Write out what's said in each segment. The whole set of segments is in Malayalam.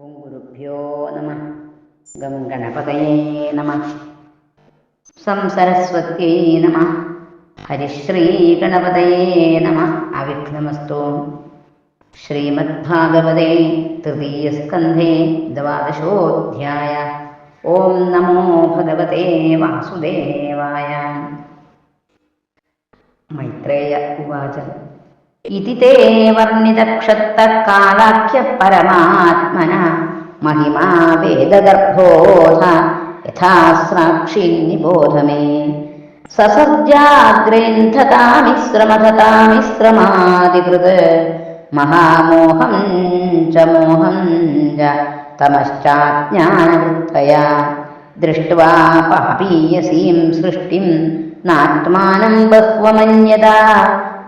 ഓം ഗുരുഭ്യോ നമ. ഗം ഗണപതയേ നമ. സംസരസ്വത്യൈ നമ. ഹരിശ്രീഗണപതയേ നമ. അവിഘ്നമസ്തു. ശ്രീമദ്ഭാഗവതേ തൃതീയസ്കന്ധേ ദ്വാദശോധ്യായ. ഓം നമോ ഭഗവതേ വാസുദേവായ. മൈത്രേയ ഉവാച. इति ते वर्णितक्षत्रकालाख्य परमात्मना महिमा वेदगर्भोऽथ यथा साक्षी निबोधमे ससज्जाग्रेन्धतामिश्रमधतामिश्रमादिकृत् महामोहम् च मोहं च तमश्चाज्ञानवृत्तया। दृष्ट्वा पापीयसीं सृष्टिं नात्मानं बह्वमन्यता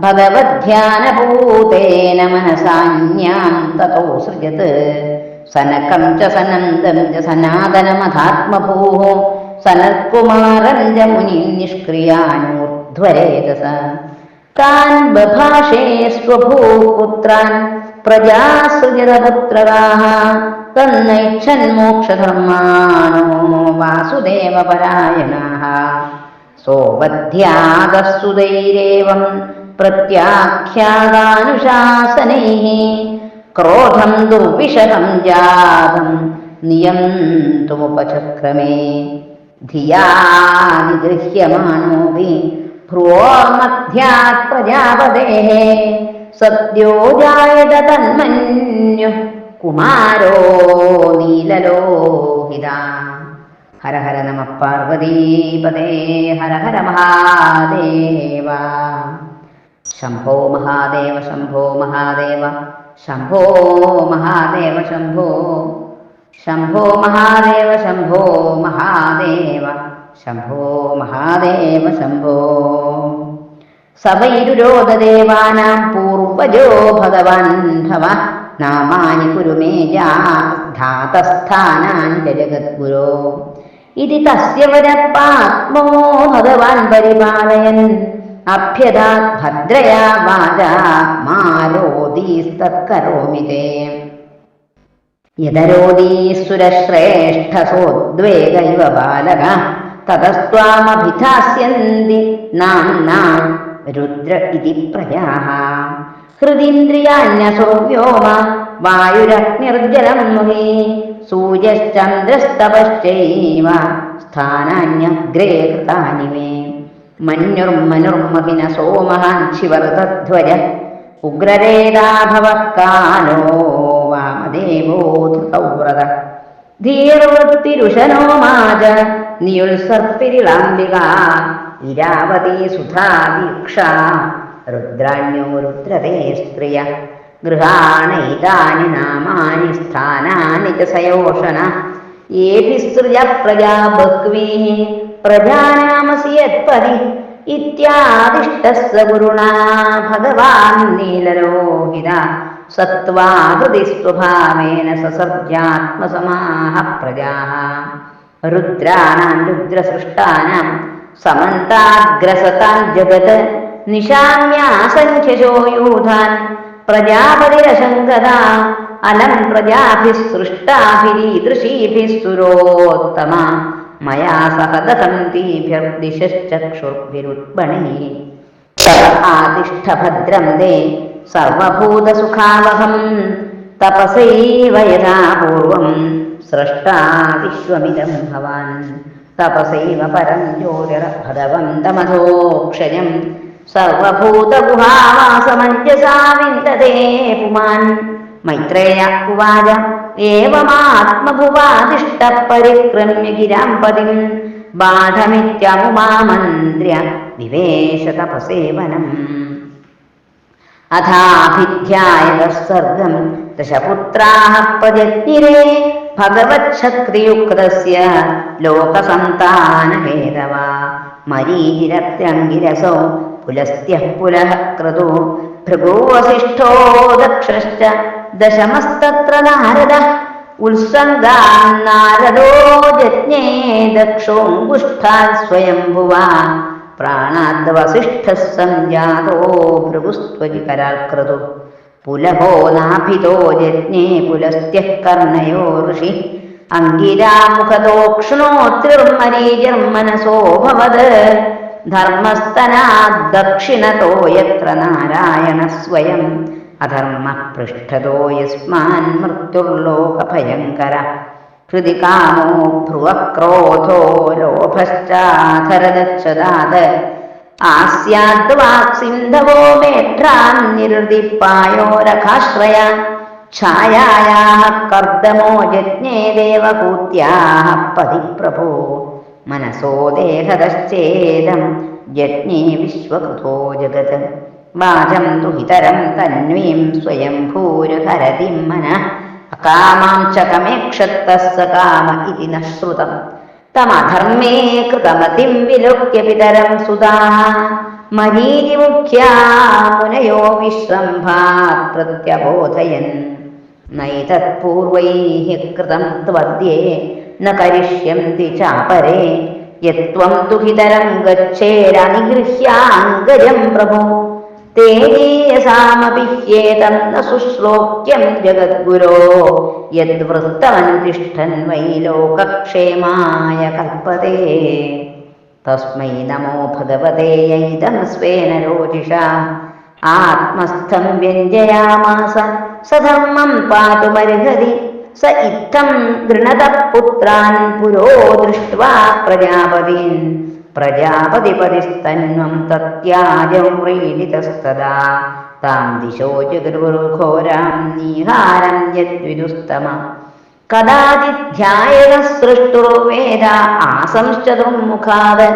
ഭഗവത്യാനഭൂതേന മനസാന്യാം തതോ സൃജത്. സനകം ച സനന്ദം ച സനാതനമധാത്മഭൂഃ സനത്കുമാരം ച മുനി നിഷ്ക്രിയാനൂർധ്വരേതസ താൻ ബഭാഷേ സ്വഭൂപുത്രാൻ പ്രജാസുജിതപുത്രരാഹ. തന്നൈച്ഛൻ മോക്ഷധർമാണോ വാസുദേവപരായണാഹ. സോപധ്യാതസുതൈരേവം പ്രത്യാഖ്യാതാനുശാസനൈ. ക്രോധം ദുർവിഷകം ജാതം നിയന്തുമുപചക്രമേ. ധിയാ നിഗൃഹ്യമാണോപി ഭ്രുവോർമധ്യാത് പ്രജാപതേ സദ്യോ ജായത തന്മന്യു കുമാരോ നീലലോഹിത. ഹര ഹര നമ പാർവതീപദേ ഹര ഹര മഹാദേവാ. ശംഭോ മഹാദേവ ശംഭോ മഹാദേവ ശംഭോ മഹാദേവ ശംഭോ ശംഭോ മഹാദേവ ശംഭോ മഹാദേവ ശംഭോ മഹാദേവ ശംഭോ. സവൈരുരോധദേവാനാം പൂർവജോ ഭഗവാൻ നാമാനി കുരു മേ ധാതസ്ഥാനാനി ജഗദ്ഗുരോ ഇതി തസ്യ വരപ്പാത്മോ ഭഗവാൻ പരിപാലയൻ. അഭ്യദാത് ഭദ്രയാ വാച മാരോദീസ്തത്കരോമി തേ. യദരോദീസുരശ്രേഷ്ഠസോദ്വേഗ ഇവ ബാലക തതസ്ത്വാമഭിധാസ്യന്തി നാംനാ രുദ്ര ഇതി പ്രജാഃ ഹൃദിന്ദ്രിയാണ്യസോ വ്യോമ വായുരഗ്നിർജലം മുഹി സൂര്യശ്ചന്ദ്രസ്തപശ്ചൈവ സ്ഥാനാന്യഗ്രേ കൃതാനി മേ മഞ്ഞുർമനുർമഹിന സോമഹാൻ ശിവർതധ്വജ ഉഗ്രരേതാഭവ കാലോ വാമദേവോ ധൃതൗവ്രത. ധീർവൃത്തിരുഷനോ മാജ നിയുത്സർപ്പിരിളാംബിക ഇരാവതി സുധാദീക്ഷ. രുദ്രാണ്യോ രുദ്രതേ സ്ത്രിയ. ഗൃഹാണൈതാനി നാമാനി സ്ഥാനാനി ച സയോഷണ. ഏഭിസ്സൃജ പ്രജാ ബഹ്വീः. प्रजानामसि यत्पदि इत्यादिष्टः स गुरुणा भगवान् नीलरोहिदा सत्त्वा तु दिस्त्वभावेन ससज्यात्मसमाः प्रजाः। रुद्राणां रुद्रसृष्टानां समन्ताग्रसतान् जगत् निशाम्यासङ्ख्यजो यूथान् प्रजापतिरशङ्कदा अलं प्रजाभिः सृष्टाभिरीदृशीभिः सुरोत्तमा। മയാ സഹ ദഹന്തിഭിർദിശശ്ചക്ഷുർഭിരുത്പണൈः ആദിഷ്ഠഭദ്രം ദേ സർവഭൂതസുഖാവഹം തപസൈവ യഥാ പൂർവം സ്രഷ്ടാ വിശ്വമിദം ഭവാൻ. തപസൈവ പരം ജ്യോതിർഭഗവന്തമധോക്ഷയം സർവഭൂതഗുഹാവാസമഞ്ജസാ വിന്ദതേ പുമാൻ. മൈത്രേയ ഉവാച ഏവമാത്മഭുവാദിഷ്ട പരിക്രമ്യ ഗിരാം പതിം ബാധമിത്യമുമാമന്ത്ര്യ നിവേശ തപസേവനം അഥാഭിധ്യായ സർഗം ദശപുത്രാഹ പ്രജജ്ഞിരേ ഭഗവച്ഛക്തിയുക്തസ്യ ലോകസന്താനഭേദവ. മരീചിരത്യങ്കിരസോ പുലസ്ത്യ പുലഃ ക്രതു ഭൃഗോവസിഷ്ഠോ ദക്ഷശ്ച. ദശമസ്തത്ര നാരദ. ഉത്സംഗാൻ നാരദോ ജജ്ഞേ ദക്ഷോങ്കുഷ്ഠാൽ സ്വയംഭുവാ പ്രാണാദ്വസിഷ്ഠ സംജാതോ ഭൃഗുസ്ത്വജി കരാൽക്രതു. പുലഭോ നാഭിതോ ജജ്ഞേ പുലസ്ത്യഃ കർണയോ ഋഷി. അങ്കിരാമുഖതോക്ഷ്ണോത്രിർമരീജർമനസോ ഭവത്. ധർമ്മസ്തനാദക്ഷിണതോ യത്ര നാരായണ സ്വയം അധർമ്മ പൃഷ്ഠതോ യസ്മാൻ മൃത്യുർലോകഭയങ്കര. ഹൃതി കാമോ ഭ്രുവക്രോധോ ലോഭശ്ചാധരദക്ഷതാത് ആസ്യാദ് വാക്സിന്ധവോ മേഘ്രാം നിരുദിപ്പായോരഖാശ്രയ ഛായായാः കർദമോ ജജ്ഞേ ദേവകൂത്യാः പതിപ്രഭോ. മനസോ ദേഹതശ്ചേദം യജ്ഞേ വിശ്വകൃതോ ജഗത്. വാചം ദുഹിതരം തന്വീം സ്വയം ഭൂരഹരതി മനഃ. അകാമാം ച കമേക്ഷത്തഃ സ കാമ ഇതി ന ശ്രുതം. തമധർമ്മേ കൃതമതിം വിലോക്യ പിതരം സുതാ മരീരിമുഖ്യാ മുനയോ വിശ്രംഭാത് പ്രത്യബോധയൻ. നൈതത്പൂർവൈः കൃതം ത്വദ്യേ ന കരിഷ്യന്തി ചാപരേ. യത്വം ദുഹിതരം ഗച്ഛേരനിഗൃഹ്യാംഗജം പ്രഭോ. തേജീയസാമപി ഹ്യേതം ന ശുശ്ലോക്യം ജഗദ്ഗുരോ. യദ്വൃത്തമനുതിഷ്ഠൻ വൈ ലോകക്ഷേമായ കൽപ്പതേ തസ്മൈ നമോ ഭഗവതേ യൈതം സ്വേന രോജിഷ ആത്മസ്ഥം വ്യഞ്ജയാമാസ സധർമ്മം പാതുമർഹതി സ ഇത്തം ഗൃണത പുത്രാൻ പുരോ ദൃഷ്ട്വാ പ്രജാപതീൻ. പ്രജാപതിപതിസ്തന്വം തത്യാജം വ്രീഡിതസ്തദാ താം ദിശോ ജഗുരുഘോരാം നീഹാരം യദ്വിദുസ്തമ. കഥാചിധ്യായക സൃഷ്ടുർവേദ ആസംശ്ചതുർമുഖാത്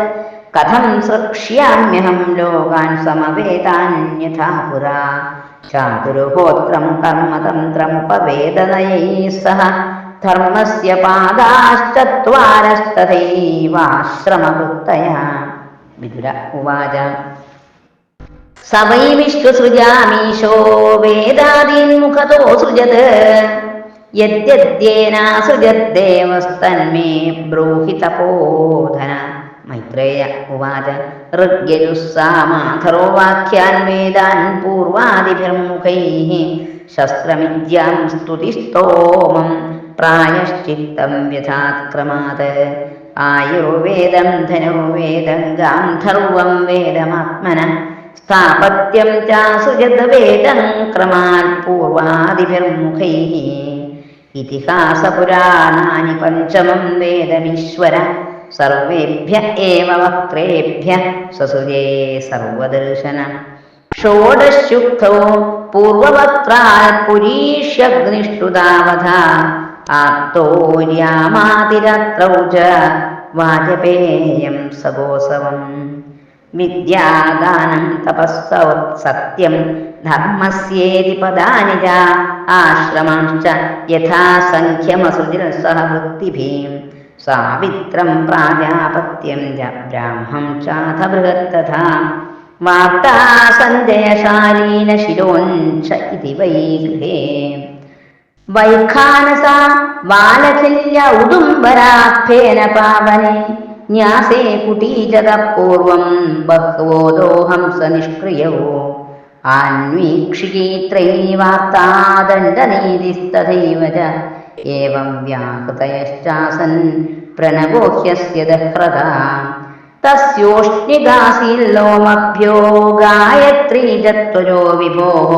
കഥം സൃക്ഷ്യാമ്യഹം ലോകാൻ സമവേതാന്യഥാ പുരാ. ചാതുർഹോത്രം കർമ്മതന്ത്രമുപവേദനയൈ സഹ. ധർമ്മസ്യ പാദാശ്ചത്വാരസ്തഥൈവാശ്രമവൃത്തയ വിദുര ഉവാച. സവൈ വിശ്വസൃജാമീശോ വേദാദീൻമുഖതോ സൃജത്. യദ്യദ്യേനാസൃജദ്ദേവസ്തന്മേ ബ്രൂഹി തപോധന. മൈത്രേയ ഉവാച. ഋഗ്യജുസ്സാമാധരോ വാക്യാൻ വേദാൻ പൂർവാദിഭിർമുഖൈ. ശസ്ത്രമിദ്യാം സ്തുതിസ്തോമം. പ്രായശ്ചിത്തം വ്യഥാക്രമാത്. ആയുർവേദം ധനുർവേദം ഗാന്ധർവം വേദമാത്മന. സ്ഥാപത്യം ചാസുജതവേദം ക്രമാത് പൂർവാദിഭിർമുഖൈः ഇതിഹാസപുരാണാനി പഞ്ചമം വേദമീശ്വര. സർവേഭ്യ ഏവ വക്രേഭ്യ സസുജേ സർവദർശന. ഷോഡശുക്തോ പൂർവവക്രാൽ പുരീഷ്യഗ്നിഷ്ടുതാവധ ആപ്തോര്യാമാതിരത്രൗ ച വാജപേയം സഗോസവം വിദ്യാദാനം തപസ്സ സത്യം ധർമ്മസ്യേതി പദാനി ച ആശ്രമാശ്ച യഥാസംഖ്യമസുജിൽ സഹ വൃത്തിഭീം. സാവിത്രം പ്രാജാപത്യം ച ബ്രാഹ്മം ചാഥ ബൃഹത്തഥാ വാർത്താ സഞ്ജയശാലീന ശിരോഞ്ച ഇതി വൈ ഗൃഹേ. वैखानसा वालखिल्य उदुम्बराभ्येन पावने न्यासे कुटीजतः पूर्वम् बह्वो दोहंसनिष्क्रियौ आन्वीक्ष्यीत्रयीवार्तादण्डनीतिस्तथैव च एवं व्याकृतयश्चासन् प्रणवो ह्यस्य दह्रदा तस्योष्णिगासील्लोमभ्यो गायत्री च विभोः।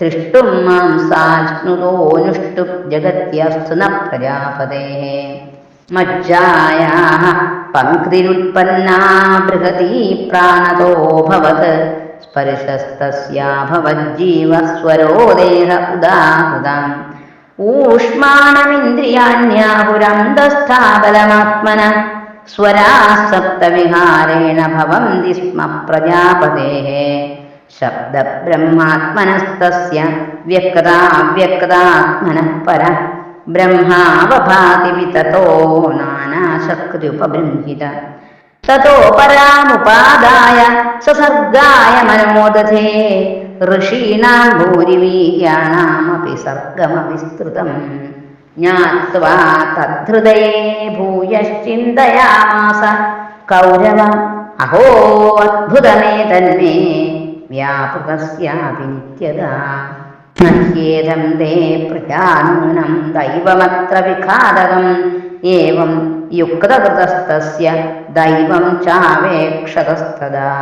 തിഷ്ടും മാംസാശ്നുതോനുഷ്ടു ജഗത്യസ്തുന പ്രജാപതേ. മജ്ജായാ പങ്ക്തിരുത്പന്നാ ബൃഹതീ പ്രാണതോഭവത് സ്പരിശസ്തസ്യാഭവജ്ജീവസ്വരോ ദേഹ ഉദാഹൃതം. ഊഷ്മാണമിന്ദ്രിയാണ്യാപുരന്തസ്ഥാബലമാത്മന സ്വരാസപ്തവിഹാരേണ ഭവന്തി സ്മ പ്രജാപതേ ശബ്ദബ്രഹ്മാത്മനസ്തസ്യ വ്യക്താവ്യക്താത്മനഃ പര. ബ്രഹ്മാവഭാതി വിതതോ നാനാശക്തിയുപബൃംഹിത തതോ പരാമുപാദായ സസർഗായ മനമോദധേ ഋഷീണാം ഭൂരിവീര്യാണാമപി സർഗമവിസ്തൃതം. ജ്ഞാത്വാ തദ്ധൃതയേ ഭൂയശ്ചിന്തയാമാസ. കൗരവ അഹോ അദ്ഭുതമേ തന്മേ. വ്യാപൃതസ്യാപി നിത്യത മഹ്യേദം തേ പ്രജാനൂനം ദൈവമത്ര വിഘാതകം. ഏവം യുക്തകൃതസ്തസ്യ ദൈവം ചാവേക്ഷതസ്തദാ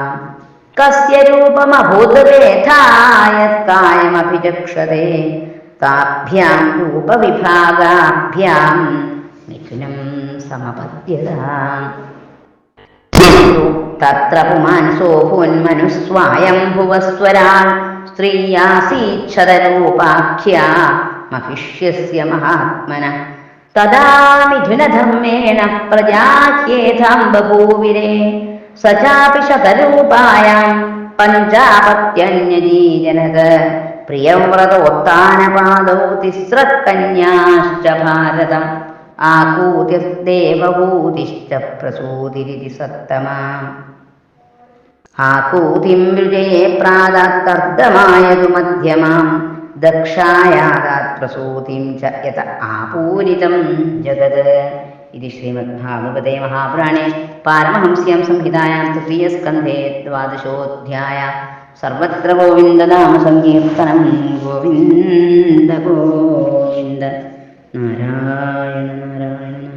കസ്യ രൂപമഭൂതവേഥായത്തായമഭിചക്ഷതേ താഭ്യാം രൂപവിഭാഗാഭ്യാം മിഥുനം സമപദ്യത തത്ര പുമാൻസോ ഭുവസ്വരാൾ സ്ത്രീയാസീച്ഛതരൂപാഖ്യ മഹിഷ്യസ്യ മഹാത്മന. തദാ മിഥുനധർമ്മേണ പ്രജാഹ്യേതാം ബഭൂവിരെ സ ചാപി ശതരൂപായാം പഞ്ചാപത്യന്യജീജനത് പ്രിയവ്രതോത്ഥാനപാദൗ തിസ്രക്കന്യാശ്ച ഭാരതം. ആകൂതിർദേവഭൂതിശ്ച പ്രസൂതിരിതി സത്തമാം. ആകൂതിം വിജയെ പ്രാതർദ്ദമായതു മധ്യമാം. ദക്ഷായാതാത് പ്രസൂതിം ച യത ആപൂരിതം ജഗത്. ഇത് ശ്രീമദ്ഭാഗവതേ മഹാപുരാണേ. പാരമഹംസ്യാം സംഹിതായാം തൃതീയസ്കന്ധേ ദ്വാദശോധ്യായ. സർവത്ര ഗോവിന്ദനാമ സങ്കീർത്തനം ഗോവിന്ദ ഗോവിന്ദ. നാരായണ നാരായണ